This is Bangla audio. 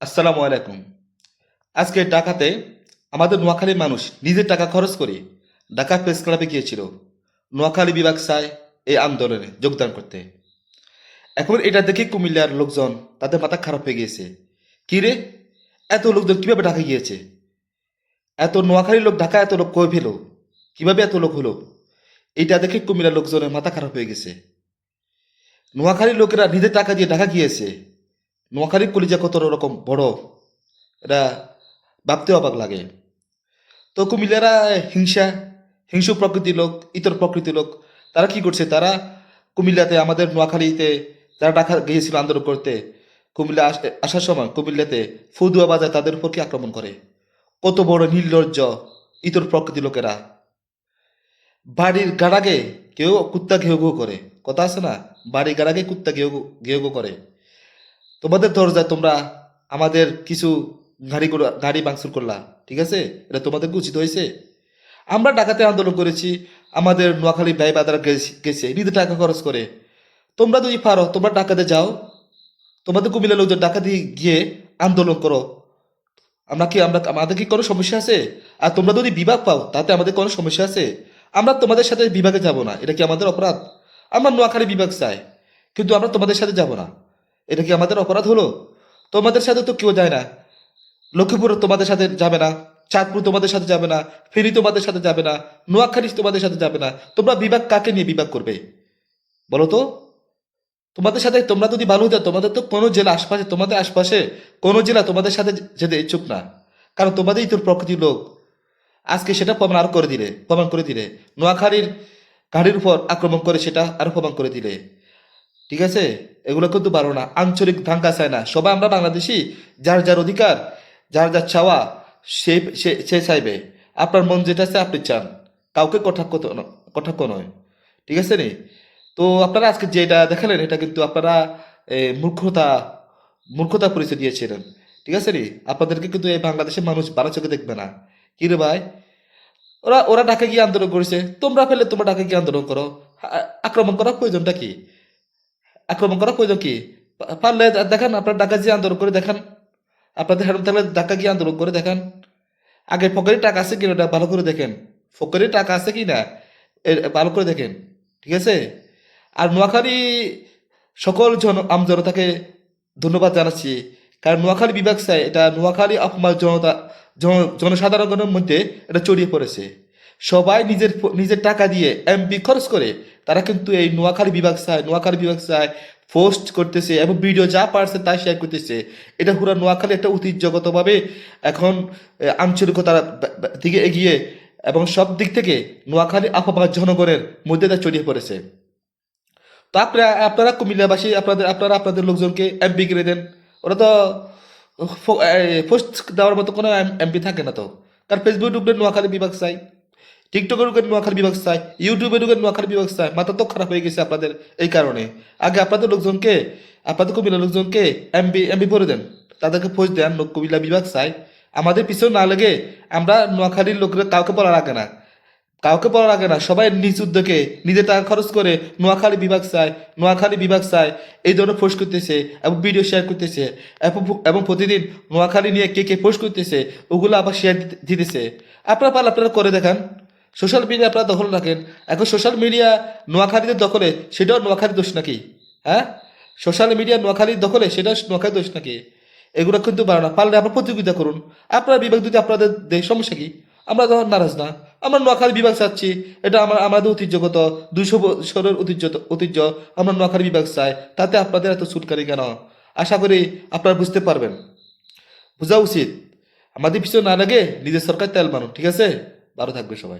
আসসালামু আলাইকুম। আজকে ঢাকাতে আমাদের নোয়াখালীর মানুষ নিজের টাকা খরচ করে ঢাকা প্রেস ক্লাবে গিয়েছিল। নোয়াখালী বিভাগ চায় এই আন্দোলনে যোগদান করতে। এখন এটা দেখে কুমিল্লার লোকজন তাদের মাথা খারাপ হয়ে গিয়েছে। কি রে? এত লোকজন কীভাবে ঢাকা গিয়েছে? এত নোয়াখালীর লোক ঢাকা এত লোক কই ফেলো? কীভাবে এত লোক হলো? এটা দেখে কুমিল্লার লোকজনের মাথা খারাপ হয়ে গেছে। নোয়াখালীর লোকেরা নিজের টাকা দিয়ে ঢাকা গিয়েছে। নোয়াখালীর কলিজা কত রকম বড়? এটা ভাবতে অবাক লাগে। তো কুমিল্লারা হিংসা, হিংসু প্রকৃতির লোক, ইতর প্রকৃতির লোক, তারা কি করছে? তারা কুমিল্লাতে, আমাদের নোয়াখালীতে যারা ঢাকা গিয়েছিল আন্দোলন করতে, কুমিল্লা আস- আসার সময় কুমিল্লাতে ফদুয়া বাজার তাদের উপর কি আক্রমণ করে? কত বড় নির্লজ্জ, ইতর প্রকৃতির লোকেরা। বাড়ির গাড়াগে কেউ কুত্তা ঘেউ ঘেউ করে। কথা আছে না? বাড়ির গাড়াগে কুত্তা ঘেউ ঘেউ করে। তোমাদের দরজায় তোমরা আমাদের কিছু গাড়ি গাড়ি ভাঙচুর করলা, ঠিক আছে? এটা তোমাদের উচিত হয়েছে। আমরা ঢাকাতে আন্দোলন করেছি, আমাদের নোয়াখালী ব্যয় বাজার গেছে নিজে টাকা খরচ করে। তোমরা যদি পারো, তোমরা ডাকাতে যাও। তোমাদের কুমিল্লা লোকজন ডাকাতে গিয়ে আন্দোলন করো। আমরা কি, আমরা, আমাদের কি কোনো সমস্যা আছে? আর তোমরা যদি বিভাগ পাও, তাতে আমাদের কোনো সমস্যা আছে? আমরা তোমাদের সাথে বিভাগে যাব না, এটা কি আমাদের অপরাধ? আমরা নোয়াখালী বিভাগ চাই, কিন্তু আমরা তোমাদের সাথে যাব না। এটা কি আমাদের অপরাধ হলো? তোমাদের সাথে তো কেউ যায় না। লক্ষ্মীপুর তোমাদের সাথে যাবে না, চাঁদপুর তোমাদের সাথে যাবে না ফেরি তোমাদের সাথে যাবে না, নোয়াখালী তোমাদের সাথে যাবে না। তোমরা বিভাগ কাকে নিয়ে বিভাগ করবে? বলো তো। তোমাদের সাথে তোমরা যদি ভালো হতো তোমাদের তো কোনো জেলা আশপাশে, তোমাদের আশপাশে কোনো জেলা তোমাদের সাথে যেতে ইচ্ছুক না। কারণ তোমাদেরই তোর প্রকৃতির লোক। আজকে সেটা প্রমাণ আর করে দিলে, প্রমাণ করে দিলে। নোয়াখালীর গাড়ির উপর আক্রমণ করে সেটা আরও প্রমাণ করে দিলে। ঠিক আছে? এগুলো কিন্তু পারো না, আঞ্চলিক ধাঙ্গা চায় না। সবাই আমরা বাংলাদেশি, যার যার অধিকার, যার যার চাওয়া, সে, সে- চাইবে। আপনার মন যেটা আছে আপনি চান। কাউকে কটাক্ষ কটাক্ষ নয়। ঠিক আছে নি? তো আপনারা আজকে যেটা দেখালেন, এটা কিন্তু আপনারা মূর্খতা মূর্খতা পরিচয় দিয়েছিলেন। ঠিক আছে নি? আপনাদেরকে কিন্তু এই বাংলাদেশের মানুষ বারো চোখে দেখবে না। কি রে ভাই? ওরা ওরা ঢাকা গিয়ে আন্দোলন করেছে। তোমরা ফেলে তোমরা ঢাকা গিয়ে আন্দোলন করো। আক্রমণ করার প্রয়োজনটা কি? আক্রমণ করা প্রয়োজন কি? পারলে দেখান, আপনার ঢাকা গিয়ে আন্দোলন করে দেখান। আপনাদের হেরম থাকলে ঢাকা গিয়ে আন্দোলন করে দেখান। আগে ফকরের টাকা আছে কিনা ভালো করে দেখেন। ফকরের টাকা আছে কি না ভালো করে দেখেন, ঠিক আছে? আর নোয়াখালী সকল জন আম জনতাকে ধন্যবাদ জানাচ্ছি। কারণ নোয়াখালী বিভাগ চাই এটা নোয়াখালী আপনার জনতা জন- জনসাধারণের মধ্যে এটা ছড়িয়ে পড়েছে। সবাই নিজের নিজের টাকা দিয়ে এমপি খরচ করে, তারা কিন্তু এই নোয়াখালী বিভাগ চায় নোয়াখালী বিভাগ চায় পোস্ট করতেছে এবং ভিডিও যা পারছে তাই শেয়ার করতেছে। এটা পুরো নোয়াখালী একটা ঐতিহ্যগতভাবে এখন আঞ্চলিকতার দিকে এগিয়ে এবং সব দিক থেকে নোয়াখালী আপামার জনগণের মধ্যে তা ছড়িয়ে পড়েছে। তো আপনারা আপনারা কুমিল্লাবাসী, আপনাদের, আপনারা আপনাদের লোকজনকে এমপি করে দেন। ওরা তো পোস্ট দেওয়ার মতো কোনো এমপি থাকে না তো। কারণ ফেসবুক ঢুকলে নোয়াখালী বিভাগ চাই টিকটকে ঢুকে নোয়াখালী বিভাগ চাই ইউটিউবে ঢুকে নোয়াখালী বিভাগ চাই মাথা তো খারাপ হয়ে গেছে আপনাদের এই কারণে। আগে আপনাদের লোকজনকে, আপনাদের কুমিল্লা লোকজনকে এমপি এমপি ভরে দেন। তাদেরকে পোস্ট দেন কুমিল্লা বিভাগ চাই আমাদের পিছনে না লেগে আমরা নোয়াখালীর লোকরা কাউকে বলার আগে না। কাউকে বলার আগে না, সবাই নিজ উদ্যোগে নিজের টাকা খরচ করে নোয়াখালী বিভাগ চায় নোয়াখালী বিভাগ চায় এই ধরনের পোস্ট করতেছে এবং ভিডিও শেয়ার করতেছে এবং প্রতিদিন নোয়াখালী নিয়ে কে কে পোস্ট করতেছে, ওগুলো আবার শেয়ার দিতেছে। আপনারা পারলে আপনারা করে দেখান। সোশ্যাল মিডিয়া আপনারা দখল রাখেন। এখন সোশ্যাল মিডিয়া নোয়াখালীদের দখলে, সেটাও নোয়াখালী দোষ নাকি? হ্যাঁ? সোশ্যাল মিডিয়া নোয়াখালীর দখলে সেটা নোয়াখালী দোষ নাকি? এগুলো কিন্তু পারে না। পারলে আপনার প্রতিযোগিতা করুন। আপনার বিভাগ যদি আপনাদের দেশ সমস্যা কি? আমরা তো নারাজ না। আমরা নোয়াখালী বিভাগ চাচ্ছি। এটা আমার, আমাদের ঐতিহ্যগত দুশো বছরের ঐতিহ্য ঐতিহ্য আমরা নোয়াখালী বিভাগ চাই। তাতে আপনাদের এত সুটকারি কেন? আশা করি আপনারা বুঝতে পারবেন। বোঝা উচিত। আমাদের পিছনে না লাগে, নিজের সরকার তেল মানুন ঠিক আছে? ভালো থাকবে সবাই।